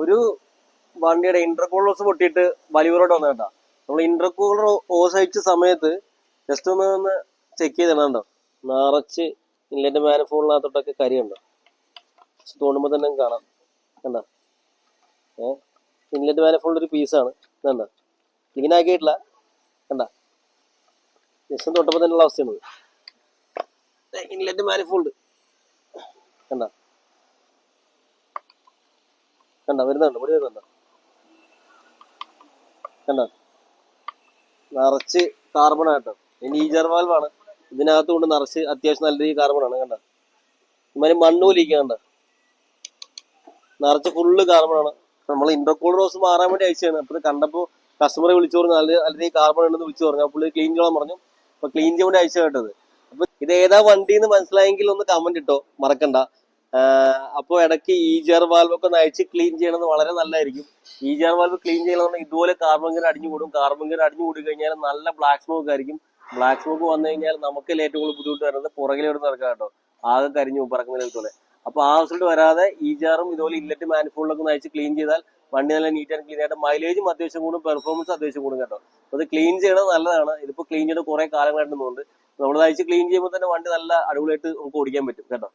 ഒരു വണ്ടിയുടെ ഇന്റർകൂളേഴ്സ് പൊട്ടിയിട്ട് വലിയൂറോട്ട് വന്ന കേട്ടോ. നമ്മൾ ഇന്റർകൂളർ ഓസ് അയച്ച സമയത്ത് ജസ്റ്റ് ഒന്ന് ഒന്ന് ചെക്ക് ചെയ്തിടണ്ടോ നിറച്ച് ഇൻലെറ്റ് മാനിഫോളിനകത്തോട്ടൊക്കെ കരിയുണ്ടോ? തോണ്ടുമ്പോൾ തന്നെ കാണാം. കണ്ടോ? ഏ? ഇൻലെറ്റ് മാനിഫോളിന്റെ ഒരു പീസാണ്. കണ്ട? ക്ലീൻ ആക്കിയിട്ടില്ല കണ്ട ജസ്റ്റ് തൊട്ടപ്പോൾ തന്നെയുള്ള അവസ്ഥയാണ് ഇൻലെറ്റ് മാനിഫോൾഡ് കണ്ട? കണ്ട വരുന്നുണ്ട് മുടി വരുന്നുണ്ട് കണ്ട? നിറച്ച് കാർബൺ ആട്ടോ. ഇനി ഈജർ വാൽവാണ് ഇതിനകത്ത് കൊണ്ട് നിറച്ച് അത്യാവശ്യം നല്ല രീതിയിൽ കാർബൺ ആണ് കണ്ട? ഇമാര് മണ്ണൂലിരിക്കുക കണ്ട? നിറച്ച് ഫുള്ള് കാർബൺ ആണ്. നമ്മൾ ഇന്റർകൂൾ റോസ് മാറാൻ വേണ്ടി അയച്ചതാണ്. അപ്പോൾ കണ്ടപ്പോൾ കസ്റ്റമറെ വിളിച്ചു പറഞ്ഞു നല്ല നല്ല രീതിയിൽ കാർബൺ ഉണ്ടെന്ന് വിളിച്ചു പറഞ്ഞു. അപ്പോൾ ക്ലീൻ ചെയ്യണം പറഞ്ഞു. അപ്പൊ ക്ലീൻ ചെയ്യാൻ വേണ്ടി അയച്ചു കേട്ടത്. അപ്പൊ ഇത് ഏതാ വണ്ടി എന്ന് മനസ്സിലായെങ്കിൽ ഒന്ന് കമന്റ് ഇട്ടോ. മറക്കണ്ട. അപ്പോൾ ഇടയ്ക്ക് ഈ ജെയർ വാൽവ് ഒക്കെ നയിച്ച് ക്ലീൻ ചെയ്യണത് വളരെ നല്ലതായിരിക്കും. ഈ ജെയർ വാൽവ് ക്ലീൻ ചെയ്യണമെന്ന് ഇതുപോലെ കാർബൺ ഗിയർ അടിഞ്ഞു കൂടും. കാർബൺ ഗിയർ അടിഞ്ഞു കൂടി കഴിഞ്ഞാൽ നല്ല ബ്ലാക്ക് സ്മോക്ക് ആയിരിക്കും. ബ്ലാക്ക് സ്മോക്ക് വന്നു കഴിഞ്ഞാൽ നമുക്ക് ഏറ്റവും കൂടുതൽ ബുദ്ധിമുട്ട് വരുന്നത്? പുറകിൽ ഇവിടെ നടക്കാം കേട്ടോ. ആകെ കരിഞ്ഞു പോകും പറക്കുന്ന പോലെ. അപ്പൊ ആ റിസൾട്ട് വരാതെ ഈ ജാറും ഇതുപോലെ ഇല്ലറ്റ് മാനിഫോൾഡൊക്കെ നയിച്ച് ക്ലീൻ ചെയ്താൽ വണ്ടി നല്ല നീറ്റ് ആൻഡ് ക്ലീൻ ആയിട്ട് മൈലേജും അത്യാവശ്യം കൂടും പെർഫോമൻസ് അത്യാവശ്യം കൂടും കേട്ടോ. അപ്പൊ അത് ക്ലീൻ ചെയ്യണത് നല്ലതാണ്. ഇതിപ്പോ ക്ലീൻ ചെയ്ത് കുറെ കാലങ്ങളായിട്ട് നമ്മൾ നയിച്ച് ക്ലീൻ ചെയ്യുമ്പോൾ തന്നെ വണ്ടി നല്ല അടിപൊളിയായിട്ട് നമുക്ക് ഓടിക്കാൻ പറ്റും കേട്ടോ.